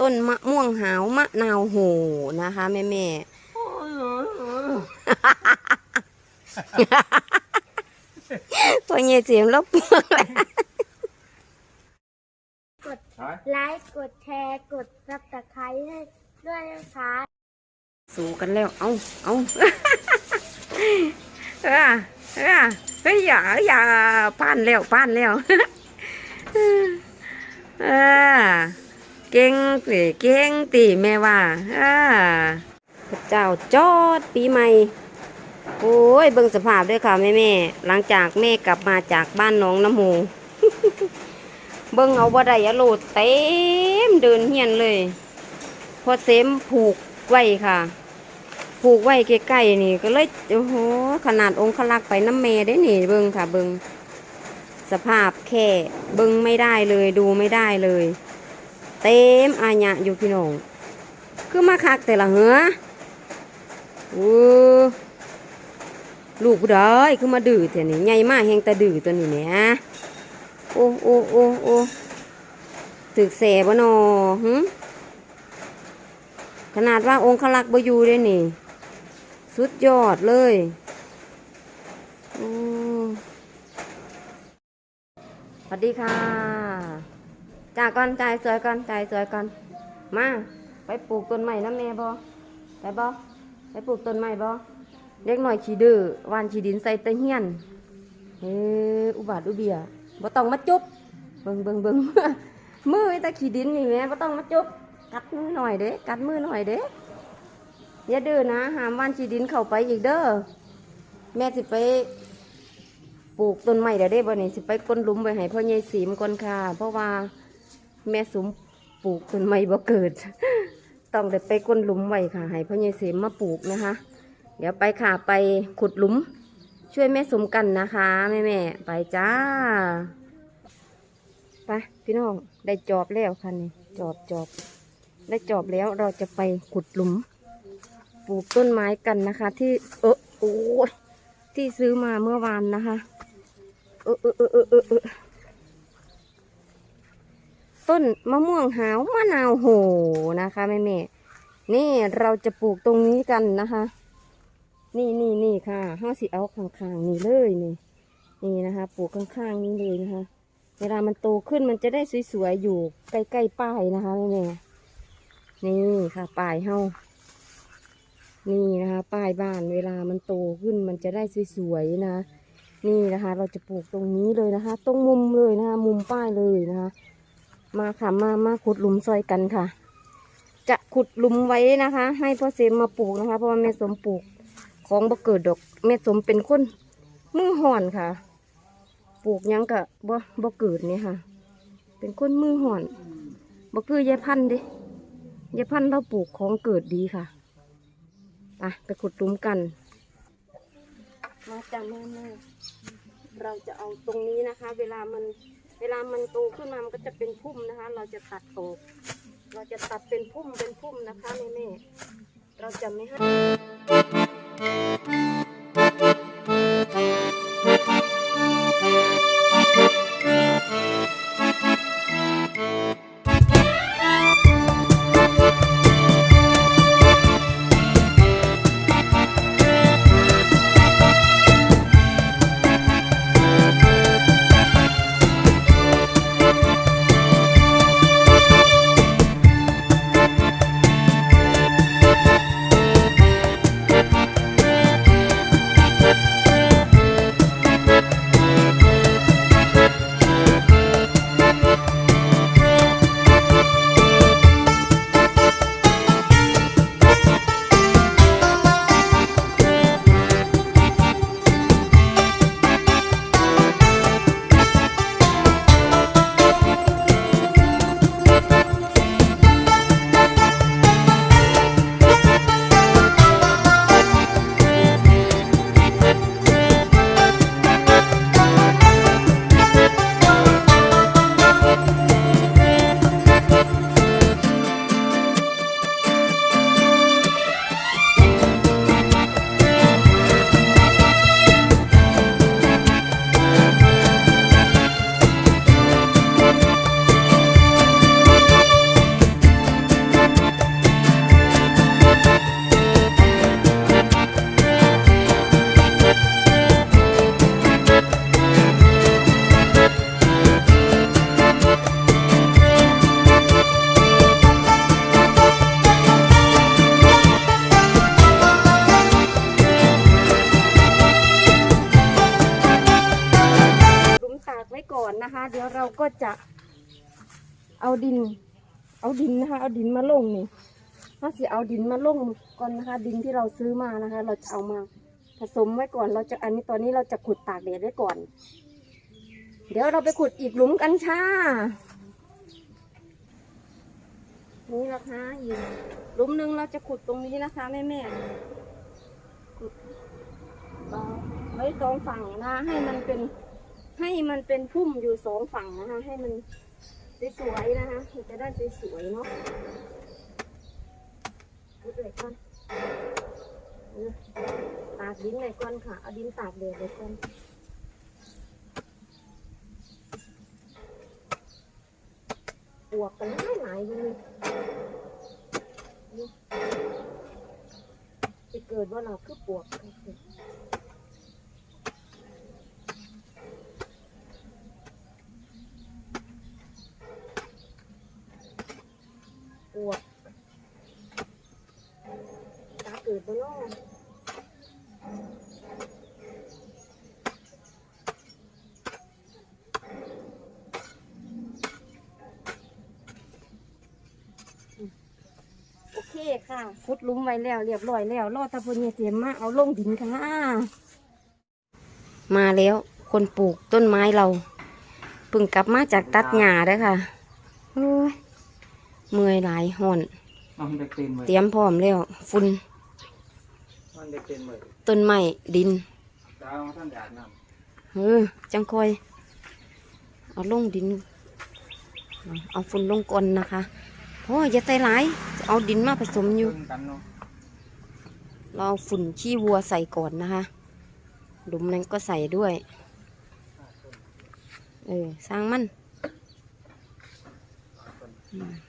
ต้นมะม่วงหาวมะนาวโหนะคะแม่แม่ๆตัวเงี้ยเสียงลบเปลือกแล้วกดไลค์กดแชร์กดซับสไครต์ให้ด้วยนะคะสู้กันแล้ว เอาเอาเออเออเฮ้ยอย่าอย่าป้านแล้วป้านแล้วเออ เก่งตีเก่งตีแม่ว่าเออพระเจ้าจอดปีใหม่ โอ้ยเบิ่งสภาพด้วยค่ะแม่แม่หลังจากแม่กลับมาจากบ้านน้องน้ำโมเบิ่งเอาบ่ได้อะโลดเต็มเดินเฮียนเลย พอเซมผูกไว้ค่ะผูกไว้ใกล้ๆนี่ก็เลยโอ้โหขนาดองค์ลักไปน้ำเมได้นี่เบิ่งค่ะเบิ่งสภาพแค่เบิ่งไม่ได้เลยดูไม่ได้เลย เต็มอาญะอยู่พี่น้องคือมาคักแต่ละเหือโอ้ลูกผู้ใดคือมาดื้อแต่นี่ใหญ่มากแหงต่ดื้อตัวนี้เนี่ยโอ้โอ้โอ้โอ้ตึกแสบ่นอหึขนาดว่าองค์ขลักบอยู่ได้นี่ สุดยอดเลยสวัสดีค่ะ จ่าก่อนจ่ายสวยก่อนจ่ายสวยก่อน มา ไปปลูกต้นไม้น้ำแม่บอไปบอไปปลูกต้นไม้บอเล็กหน่อยขี้ดื้อวานขี้ดินใส่ตะเฮียนเฮ้อุบาทอุเบียบ่ต้องมาจุบเบิ่งเบิ่งเบิ่งมือไอ้ตะขี้ดินนี่แม่บ่ต้องมาจุบกัดมือหน่อยเด้กัดมือหน่อยเด้อย่าดื้อนะหามวานชีดินเข้าไปอีกเด้อแม่สิไปปลูกต้นไม้เดี๋ยวได้บ่นี่สิไปก้นลุมไปให้พ่อใหญ่สีมก่อนค่ะ เพราะว่า แม่สมปลูกต้นไม้บ่เกิด ต้องได้ไปก้นหลุมไว้ค่ะ ให้พ่อใหญ่สีมมาปลูกนะคะ เดี๋ยวไปค่ะไปขุดหลุม ช่วยแม่สมกันนะคะแม่แม่ๆไปจ้าไปพี่น้องได้จอบแล้วค่ะนี่จอบจอบได้จอบแล้วเราจะไปขุดหลุม ปลูกต้นไม้กันนะคะ ที่เออโอ้ยที่ซื้อมาเมื่อวานนะคะ เออเออเออเออเออ ต้นมะม่วงหาวมะนาวโหนะคะแม่แม่นี่เราจะปลูกตรงนี้กันนะคะ นี่นี่นี่ค่ะห้าสิเอาข้างๆนี่เลยนี่นี่นะคะ ปลูกข้างๆนี้เลยนะคะ เวลามันโตขึ้นมันจะได้สวยๆอยู่ใกล้ๆป้ายนะคะแม่ๆนี่ค่ะป้ายเฮานี่นะคะ ป้ายบ้านเวลามันโตขึ้นมันจะได้สวยๆนะ นี่นะคะ เราจะปลูกตรงนี้เลยนะคะ ตรงมุมเลยนะคะ มุมป้ายเลยนะคะ มาค่ะมามาขุดหลุมซอยกันค่ะ จะขุดหลุมไว้นะคะ ให้พ่อเซมมาปลูกนะคะ เพราะว่าแม่สมปลูกของบ่เกิดดอกแม่สมเป็นคนมือห่อนค่ะ ปลูกยังกะบ่บ่เกิดนี่ค่ะ เป็นคนมือห่อนบ่คือยายพันธุ์ด้ยายพันธุ์เราปลูกของเกิดดีค่ะไปไปขุดหลุมกันมาจ้าแม่แม่เราจะเอาตรงนี้นะคะ เวลามัน เวลามันโตขึ้นมามันก็จะเป็นพุ่มนะคะ เราจะตัดออกเราจะตัดเป็นพุ่มเป็นพุ่มนะคะแม่แม่เราจะไม่ให้ เอาดิน เอาดินนะคะ เอาดินมาลงนี่ถ้าสิเอาดินมาลงก่อนนะคะ ดินที่เราซื้อมานะคะ เราจะเอามาผสมไว้ก่อน เราจะอันนี้ตอนนี้เราจะขุดตากแดดไว้ก่อน เดี๋ยวเราไปขุดอีกหลุมกันค่ะนี่นะคะอีกหลุมหนึ่งเราจะขุดตรงนี้นะคะแม่แม่ขุดเอาไว้สองฝั่งนะให้มันเป็นให้มันเป็นพุ่มอยู่สองฝั่งนะคะ ให้มัน สวยๆนะคะมันจะได้สวยๆเนาะขุดเลยก่อนตากดินเลยก่อนค่ะ เอาดินตากแดดเลยก่อนปวกกันหลายหลายเลยนี่จะเกิดว่าเราคือปวกกัน สิปวตาเกิดบ่เนาะโอเคค่ะขุดลุมไว้แล้วเรียบร้อยแล้ว รอตะพนเนี่ยเตรียมมาเอาลงดินค่ะ มาแล้ว คนปลูกต้นไม้เราเพิ่งกลับมาจากตัดหญ้าเด้อค่ะโอ้ย เมื่อยหลายห่อน มันเด็กเต็มเลยเตรียมพร้อมแล้ว ฝุ่นมันเด็กเต็มเลยต้นไม้ดินดาวท่านอยากนเออจังคอย เอาลงดินเอาเอาฝุ่นลงก่อนนะคะโอ้ยอย่าใจร้ายจะเอาดินมาผสมำอยู่ เพิ่งกันเนาะเราเอาฝุ่นขี้วัวใส่ก่อนนะคะหลุมนั้นก็ใส่ด้วย เออ สร้างมันอืม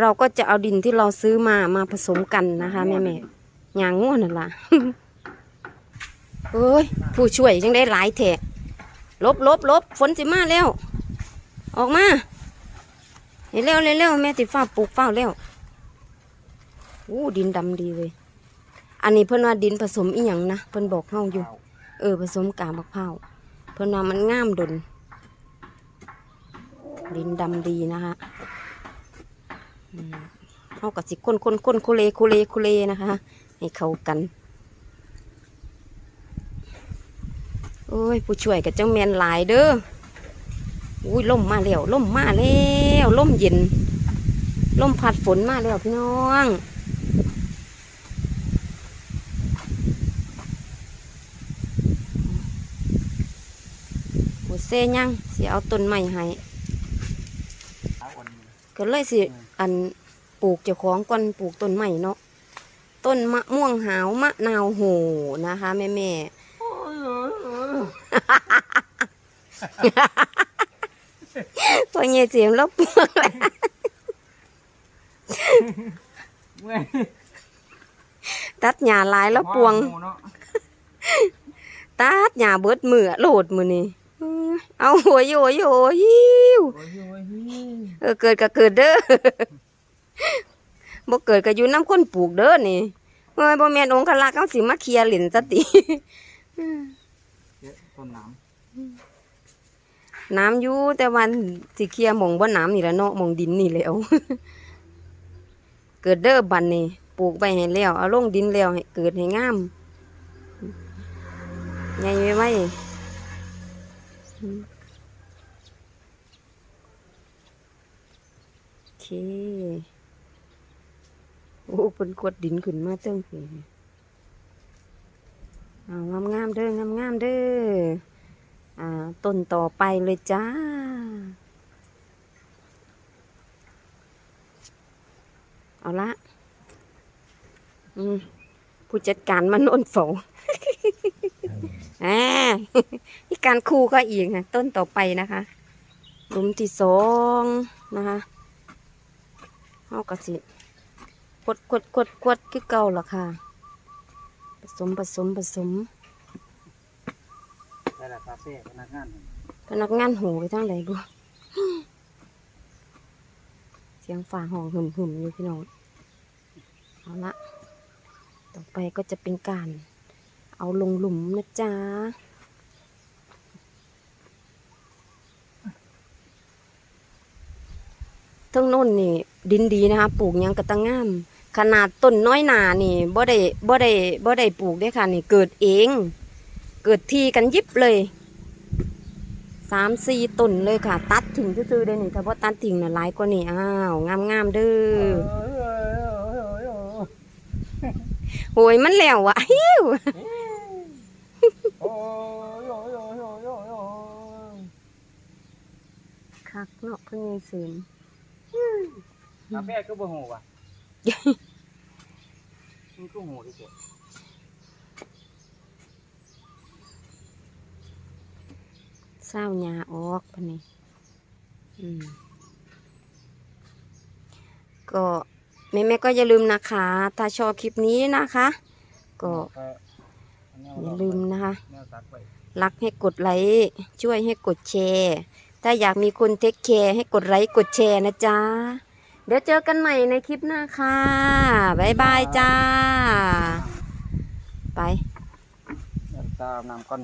เราก็จะเอาดินที่เราซื้อมามาผสมกันนะคะแม่แม่ๆอย่างง่วนนั่นล่ะเอ้ยผู้ช่วยยังได้หลายแถะลบลบลบฝนสิมาแล้ว ออกมาเร็วเร็วเร็วแม่ติฟ้าปลูกฟ้าวแล้วอู้ดินดำดีเลยอันนี้เพิ่นว่าดินผสมอีหยังนะเพิ่นบอกเฮาอยู่ เออผสมกาบมะพร้าวเพิ่นว่ามันงามดนดินดำดีนะคะอืม เอากับสิคนคนคนคุเลคุเลคุเลนะคะ ให้เข้ากัน โอ้ย ผู้ช่วยกับจังแมนหลายเด้ออุ้ยล่มมาแล้วล่มมาแล้วล่มเย็นล่มพัดฝนมาแล้วพี่น้องโอเซยังสิเอาต้นไม้ให้ก็เลยสิอัน ปลูกเจ้าของก่อนปลูกต้นไม้เนาะต้นมะม่วงหาวมะนาวโหนะคะแม่แม่ๆพอเงี้ยเสียงแล้วปวงเลยเมื่อยตัดหญ้าหลายแล้วปวงหมูเนาะตัดหญ้าเบิดมือโหลดมือนี่อื้อเอาหัวโยโยยิวโอ้ยโอ้ยเออเกิดก็เกิดเด้อ บ่เกิดก็อยู่น้ำคนปลูกเด้อนี่เอ้ยบ่แม่นองค์คลักษ์เขาสิมาเคลียร์เหรียญสติเยอะต้นน้น้ำอยู่แต่วันสิเคลียร์หมองบ่น้ำนี่แหละเนาะหมองดินนี่แหล้วเกิดเด้อบันนี่ปลูกไปให้แล้วเอาลงดินแล้วให้เกิดให้งามใหญ่ไว้ไว้โอเค โอ้เพิ่นกดดินขึ้นมาเติ้งขึ้นเอางามเด้องามๆเด้ออ่าต้นต่อไปเลยจ้า เอาละ อืมผู้จัดการมันโนนโฝอ่ามีการคู่ก็อีกนะต้นต่อไปนะคะหลุมที่สองนะคะเอากระสิ วดกดกดกดคือเก่าล่ะค่ะ ผสมผสมผสมได้ละคาเฟ่พนักงานพนักงานหูไปทั้งไหนดูเสียงฝาห้องหึมหึมอยู่พี่น้องเอาละต่อไปก็จะเป็นการ เอาลงหลุมนะจ๊ะทั้งน้นนี่ดินดีนะคะปลูกยังกระตังงาม ขนาดต้นน้อยหนานี่บ่ได้บ่ได้บ่ได้ปลูกได้อค่ะนี่เกิดเอง เกิดทีกันยิบเลยสามสี่ต้นเลยค่ะ ตัดถึงซื่อๆได้นี่ถ้าบ่ตัดทิ้งน่ะหลายกว่านี่อ้าวงามๆเด้อโหยมันแล้ววะฮิวโอ้ยโอ้ยโอ้ยโอ้ยโอ้ยโอ้ยคักเนาะเพิ่นยังเสริมกาแฟก็บ่หูว่ะ มันก็หูที่สุดเศร้าหญ้าออกปะนี่อืมก็แม่แม่ก็อย่าลืมนะคะ ถ้าชอบคลิปนี้นะคะ ก็อย่าลืมนะคะ รักให้กดไลค์ช่วยให้กดแชร์ ถ้าอยากมีคนเทคแคร์ให้กดไลค์กดแชร์นะจ๊ะ เดี๋ยวเจอกันใหม่ในคลิปหน้าค่ะบ๊ายบายจ้า ไป ตามน้ำก้อน